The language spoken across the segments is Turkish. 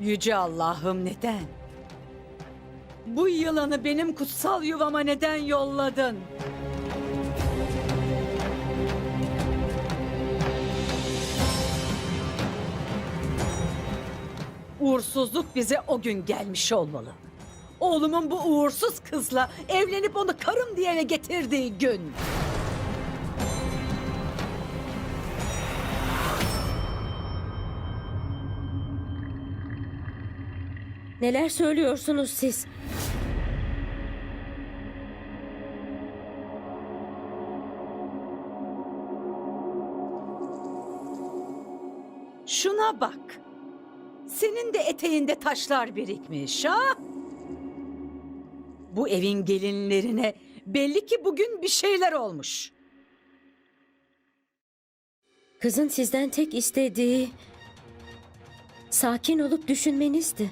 Yüce Allah'ım neden? Bu yılanı benim kutsal yuvama neden yolladın? Uğursuzluk bize o gün gelmiş olmalı. Oğlumun bu uğursuz kızla evlenip onu karım diye eve getirdiği gün. Neler söylüyorsunuz siz? Şuna bak. Senin de eteğinde taşlar birikmiş ha? Bu evin gelinlerine belli ki bugün bir şeyler olmuş. Kızın sizden tek istediği sakin olup düşünmenizdi.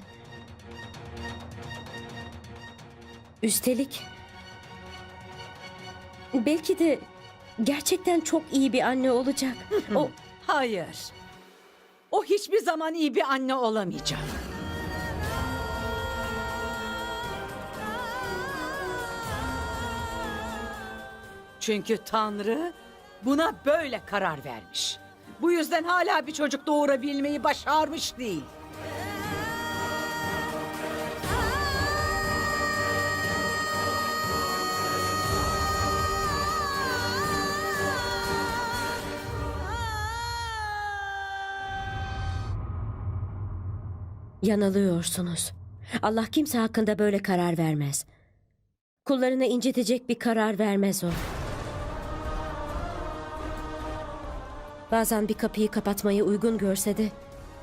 Üstelik belki de gerçekten çok iyi bir anne olacak. o Hayır. O hiçbir zaman iyi bir anne olamayacak. Çünkü Tanrı buna böyle karar vermiş. Bu yüzden hala bir çocuk doğurabilmeyi başarmış değil. Yanılıyorsunuz. Allah kimse hakkında böyle karar vermez. Kullarına incitecek bir karar vermez o. Bazen bir kapıyı kapatmayı uygun görse de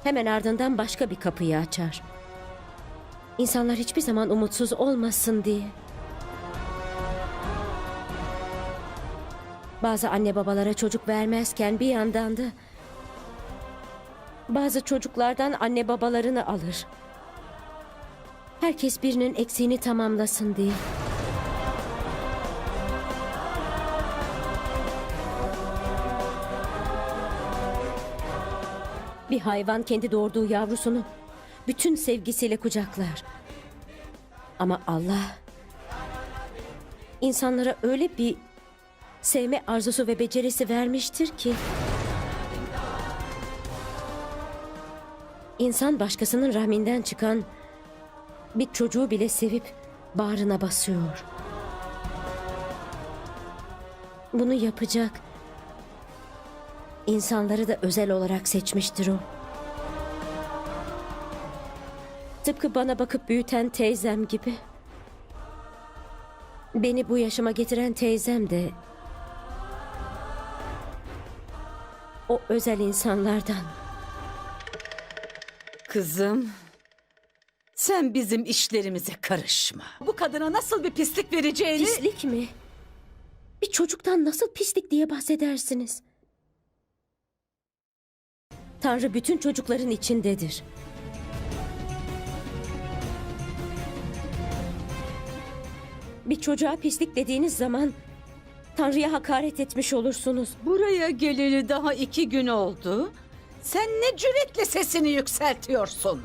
hemen ardından başka bir kapıyı açar. İnsanlar hiçbir zaman umutsuz olmasın diye. Bazı anne babalara çocuk vermezken bir yandan da bazı çocuklardan anne babalarını alır. Herkes birinin eksiğini tamamlasın diye. Bir hayvan kendi doğurduğu yavrusunu bütün sevgisiyle kucaklar. Ama Allah insanlara öyle bir sevme arzusu ve becerisi vermiştir ki insan başkasının rahminden çıkan bir çocuğu bile sevip bağrına basıyor. Bunu yapacak insanları da özel olarak seçmiştir o. Tıpkı bana bakıp büyüten teyzem gibi. Beni bu yaşıma getiren teyzem de o özel insanlardan. Kızım, sen bizim işlerimize karışma. Bu kadına nasıl bir pislik vereceğini... Pislik mi? Bir çocuktan nasıl pislik diye bahsedersiniz? Tanrı bütün çocukların içindedir. Bir çocuğa pislik dediğiniz zaman Tanrı'ya hakaret etmiş olursunuz. Buraya geleli daha iki gün oldu. Sen ne cüretle sesini yükseltiyorsun?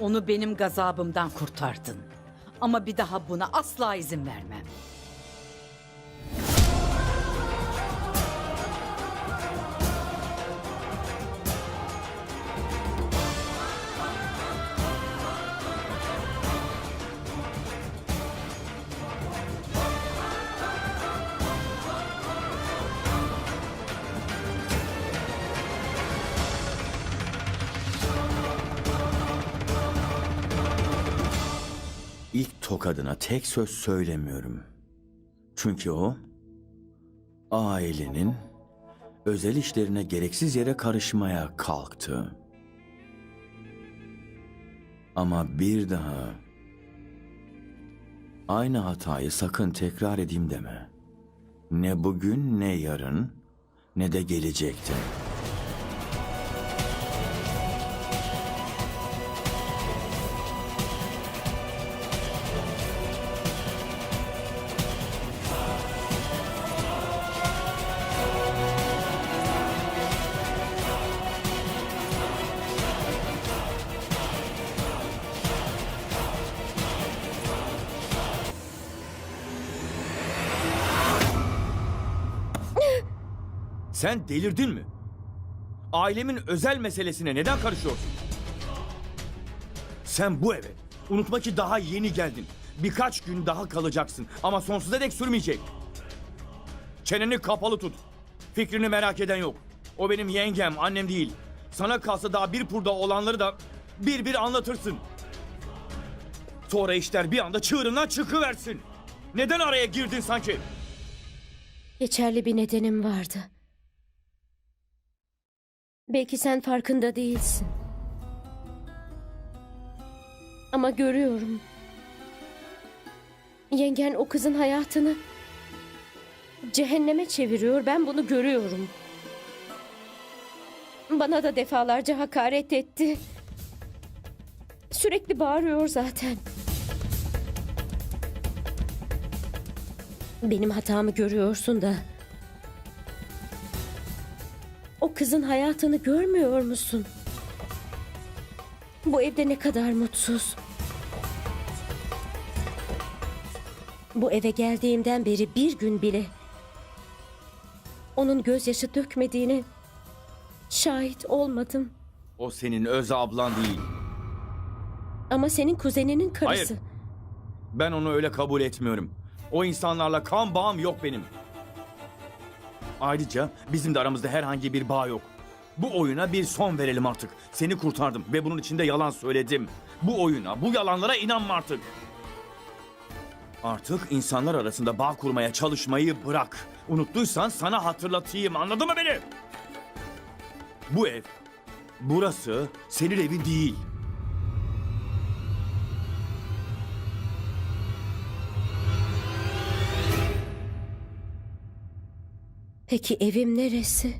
Onu benim gazabımdan kurtardın. Ama bir daha buna asla izin vermem. İlk tokadına tek söz söylemiyorum. Çünkü o ailenin özel işlerine gereksiz yere karışmaya kalktı. Ama bir daha aynı hatayı sakın tekrar edeyim deme. Ne bugün ne yarın ne de gelecekte. Sen delirdin mi? Ailemin özel meselesine neden karışıyorsun? Sen bu eve unutma ki daha yeni geldin. Birkaç gün daha kalacaksın ama sonsuza dek sürmeyecek. Çeneni kapalı tut. Fikrini merak eden yok. O benim yengem, annem değil. Sana kalsa daha bir purda olanları da bir bir anlatırsın. Sonra işler bir anda çığırından çıkıversin. Neden araya girdin sanki? Geçerli bir nedenim vardı. Belki sen farkında değilsin. Ama görüyorum. Yengen o kızın hayatını cehenneme çeviriyor. Ben bunu görüyorum. Bana da defalarca hakaret etti. Sürekli bağırıyor zaten. Benim hatamı görüyorsun da. O kızın hayatını görmüyor musun? Bu evde ne kadar mutsuz. Bu eve geldiğimden beri bir gün bile onun gözyaşı dökmediğine şahit olmadım. O senin öz ablan değil. Ama senin kuzeninin karısı. Hayır. Ben onu öyle kabul etmiyorum. O insanlarla kan bağım yok benim. Ayrıca bizim de aramızda herhangi bir bağ yok. Bu oyuna bir son verelim artık. Seni kurtardım ve bunun için de yalan söyledim. Bu oyuna, bu yalanlara inanma artık. Artık insanlar arasında bağ kurmaya çalışmayı bırak. Unuttuysan sana hatırlatayım. Anladın mı beni? Bu ev, burası senin evin değil. Peki evim neresi?